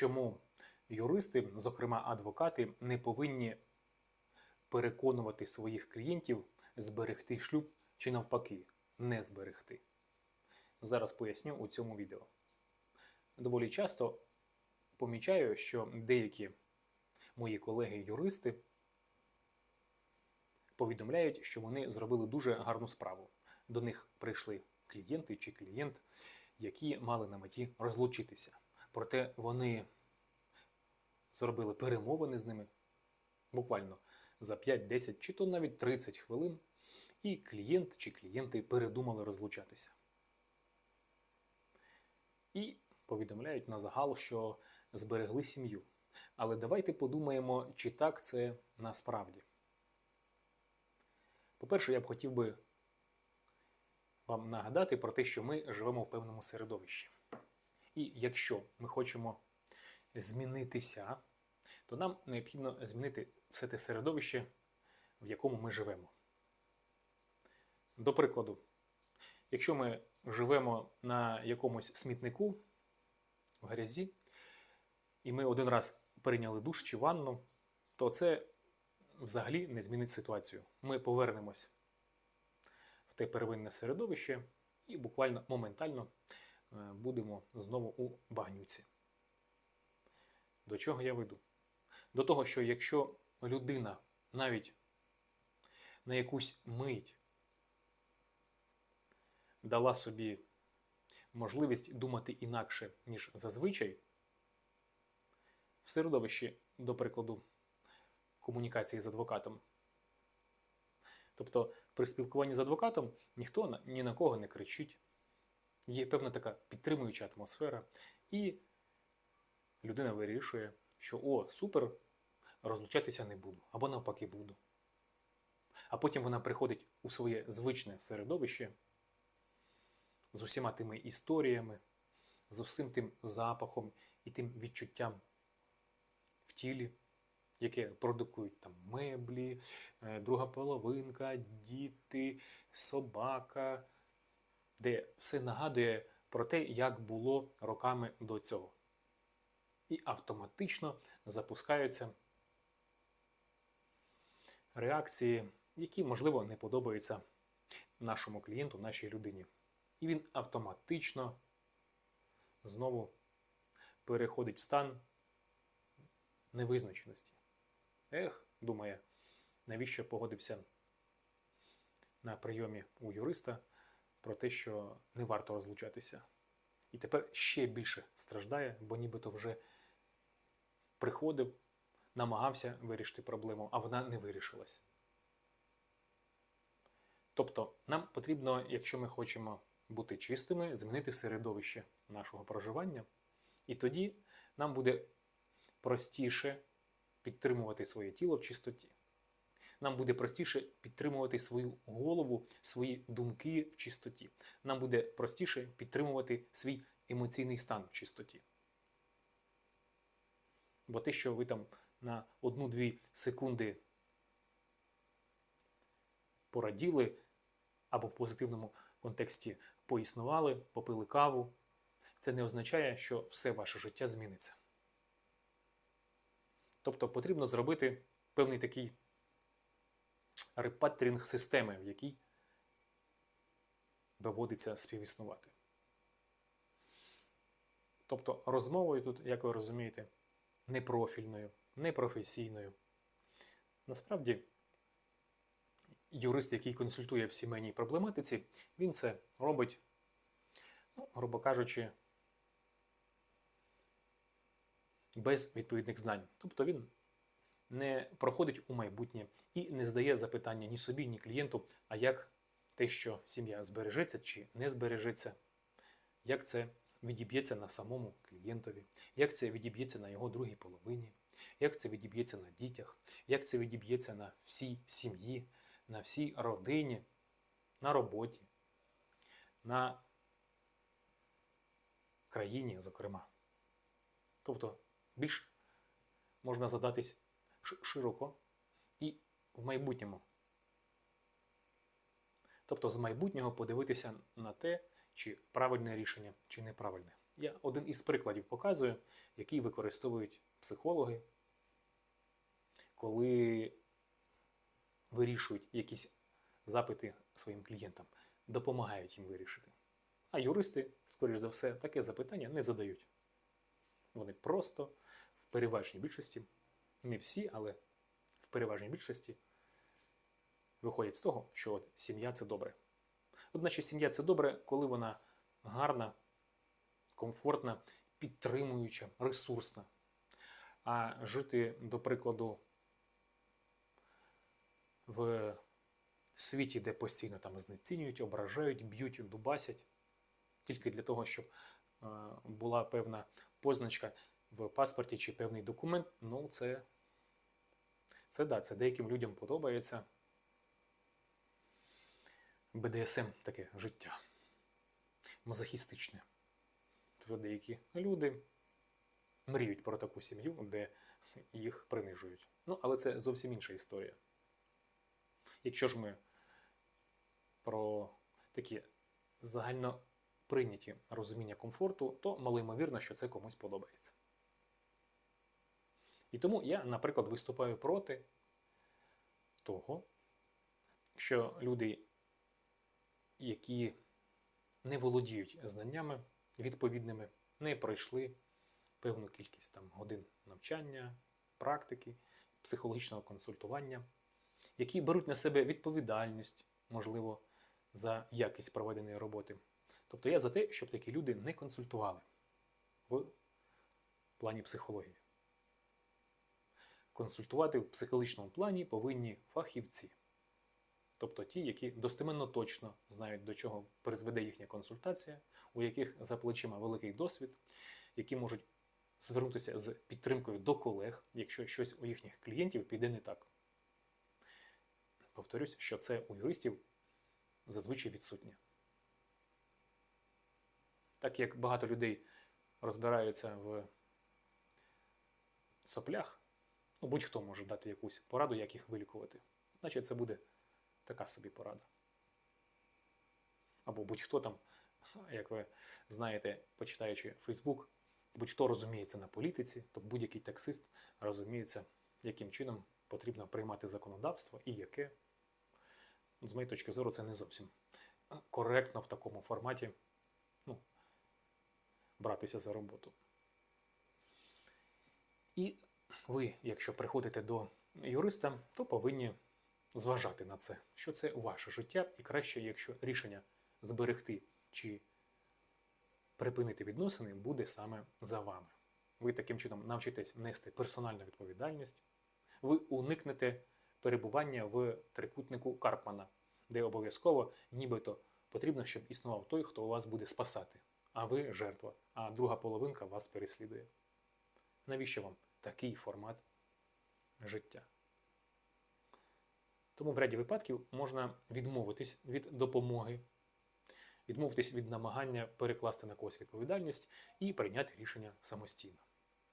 чому юристи, зокрема адвокати, не повинні переконувати своїх клієнтів зберегти шлюб чи навпаки не зберегти. Зараз поясню у цьому відео. Доволі часто помічаю, що деякі мої колеги-юристи повідомляють, що вони зробили дуже гарну справу. До них прийшли клієнти чи клієнт, які мали на меті розлучитися. Проте вони зробили перемовини з ними буквально за 5, 10 чи то навіть 30 хвилин, і клієнт чи клієнти передумали розлучатися. І повідомляють на загал, що зберегли сім'ю. Але давайте подумаємо, чи так це насправді. По-перше, я б хотів би вам нагадати про те, що ми живемо в певному середовищі. І якщо ми хочемо змінитися, то нам необхідно змінити все те середовище, в якому ми живемо. До прикладу, якщо ми живемо на якомусь смітнику в грязі, і ми один раз прийняли душ чи ванну, то це взагалі не змінить ситуацію. Ми повернемось в те первинне середовище і буквально моментально будемо знову у багнюці. До чого я веду? До того, що якщо людина навіть на якусь мить дала собі можливість думати інакше, ніж зазвичай, в середовищі, до прикладу, комунікації з адвокатом. Тобто при спілкуванні з адвокатом ніхто ні на кого не кричить, є певна така підтримуюча атмосфера, і людина вирішує, що о, супер, розлучатися не буду, або навпаки буду. А потім вона приходить у своє звичне середовище з усіма тими історіями, з усім тим запахом і тим відчуттям в тілі, яке продукують там меблі, е, друга половинка, діти, собака, де все нагадує про те, як було роками до цього. І автоматично запускаються реакції, які, можливо, не подобаються нашому клієнту, нашій людині. І він автоматично знову переходить в стан невизначеності. Ех, думає, навіщо погодився на прийомі у юриста про те, що не варто розлучатися. І тепер ще більше страждає, бо нібито вже приходив, намагався вирішити проблему, а вона не вирішилась. Тобто, нам потрібно, якщо ми хочемо бути чистими, змінити середовище нашого проживання, і тоді нам буде простіше підтримувати своє тіло в чистоті. Нам буде простіше підтримувати свою голову, свої думки в чистоті. Нам буде простіше підтримувати свій емоційний стан в чистоті. Бо те, що ви там на одну-дві секунди пораділи, або в позитивному контексті поіснували, попили каву, це не означає, що все ваше життя зміниться. Тобто потрібно зробити певний такий репатрінг системи, в якій доводиться співіснувати. Тобто розмовою тут, як ви розумієте, непрофільною, непрофесійною. Насправді, юрист, який консультує в сімейній проблематиці, він це робить, ну, грубо кажучи, без відповідних знань. Тобто він не проходить у майбутнє і не здає запитання ні собі, ні клієнту, а як те, що сім'я збережеться чи не збережеться, як це відіб'ється на самому клієнтові, як це відіб'ється на його другій половині, як це відіб'ється на дітях, як це відіб'ється на всій сім'ї, на всій родині, на роботі, на країні, зокрема. Тобто більш можна задатись широко і в майбутньому. Тобто з майбутнього подивитися на те, чи правильне рішення, чи неправильне. Я один із прикладів показую, який використовують психологи, коли вирішують якісь запити своїм клієнтам, допомагають їм вирішити. А юристи, скоріш за все, таке запитання не задають. Вони просто в переважній більшості, не всі, але в переважній більшості виходять з того, що от сім'я це добре. Одначе сім'я це добре, коли вона гарна, комфортна, підтримуюча, ресурсна. А жити, до прикладу, в світі, де постійно там знецінюють, ображають, б'ють, дубасять, тільки для того, щоб е, була певна позначка в паспорті чи певний документ, ну це, це да, це деяким людям подобається. БДСМ таке життя. Мазохістичне. Тобто деякі люди мріють про таку сім'ю, де їх принижують. Ну, але це зовсім інша історія. Якщо ж ми про такі загально прийняті розуміння комфорту, то малоймовірно, що це комусь подобається. І тому я, наприклад, виступаю проти того, що люди, які не володіють знаннями відповідними, не пройшли певну кількість там, годин навчання, практики, психологічного консультування, які беруть на себе відповідальність, можливо, за якість проведеної роботи. Тобто я за те, щоб такі люди не консультували в плані психології. Консультувати в психологічному плані повинні фахівці. Тобто ті, які достеменно точно знають, до чого призведе їхня консультація, у яких за плечима великий досвід, які можуть звернутися з підтримкою до колег, якщо щось у їхніх клієнтів піде не так. Повторюсь, що це у юристів зазвичай відсутнє. Так як багато людей розбираються в соплях, ну, будь-хто може дати якусь пораду, як їх вилікувати. Значить, це буде така собі порада. Або будь-хто там, як ви знаєте, почитаючи Фейсбук, будь-хто розуміється на політиці, то будь-який таксист розуміється, яким чином потрібно приймати законодавство і яке. З моєї точки зору, це не зовсім коректно в такому форматі ну, братися за роботу. І ви, якщо приходите до юриста, то повинні зважати на це, що це ваше життя, і краще, якщо рішення зберегти чи припинити відносини, буде саме за вами. Ви таким чином навчитесь нести персональну відповідальність, ви уникнете перебування в трикутнику Карпмана, де обов'язково нібито потрібно, щоб існував той, хто вас буде спасати, а ви жертва, а друга половинка вас переслідує. Навіщо вам такий формат життя? Тому в ряді випадків можна відмовитись від допомоги, відмовитись від намагання перекласти на когось відповідальність і прийняти рішення самостійно.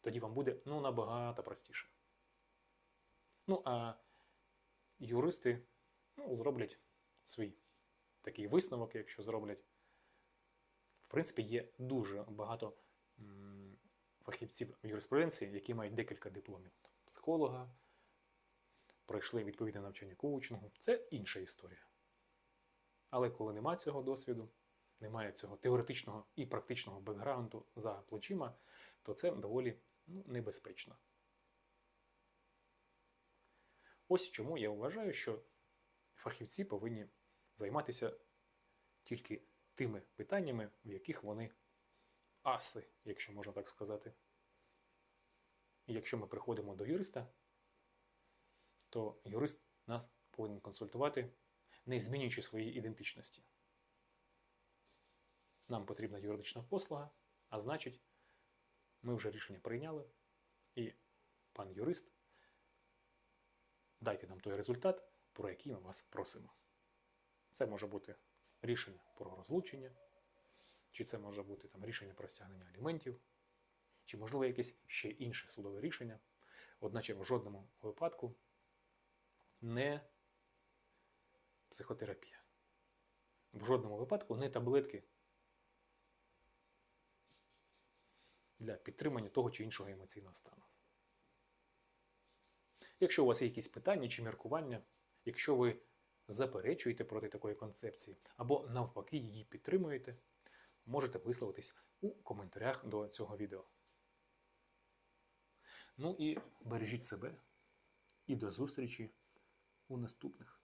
Тоді вам буде ну, набагато простіше. Ну, а юристи ну, зроблять свій такий висновок, якщо зроблять. В принципі, є дуже багато фахівців юриспруденції, які мають декілька дипломів психолога, пройшли відповідне навчання коучингу. Це інша історія. Але коли немає цього досвіду, немає цього теоретичного і практичного бекграунду за плечима, то це доволі ну, небезпечно. Ось чому я вважаю, що фахівці повинні займатися тільки тими питаннями, в яких вони аси, якщо можна так сказати. І якщо ми приходимо до юриста, то юрист нас повинен консультувати, не змінюючи своєї ідентичності. Нам потрібна юридична послуга, а значить, ми вже рішення прийняли, і пан юрист, дайте нам той результат, про який ми вас просимо. Це може бути рішення про розлучення, чи це може бути там, рішення про стягнення аліментів, чи, можливо, якесь ще інше судове рішення. Одначе в жодному випадку не психотерапія. В жодному випадку не таблетки для підтримання того чи іншого емоційного стану. Якщо у вас є якісь питання чи міркування, якщо ви заперечуєте проти такої концепції або навпаки її підтримуєте, можете висловитись у коментарях до цього відео. Ну і бережіть себе і до зустрічі у наступних.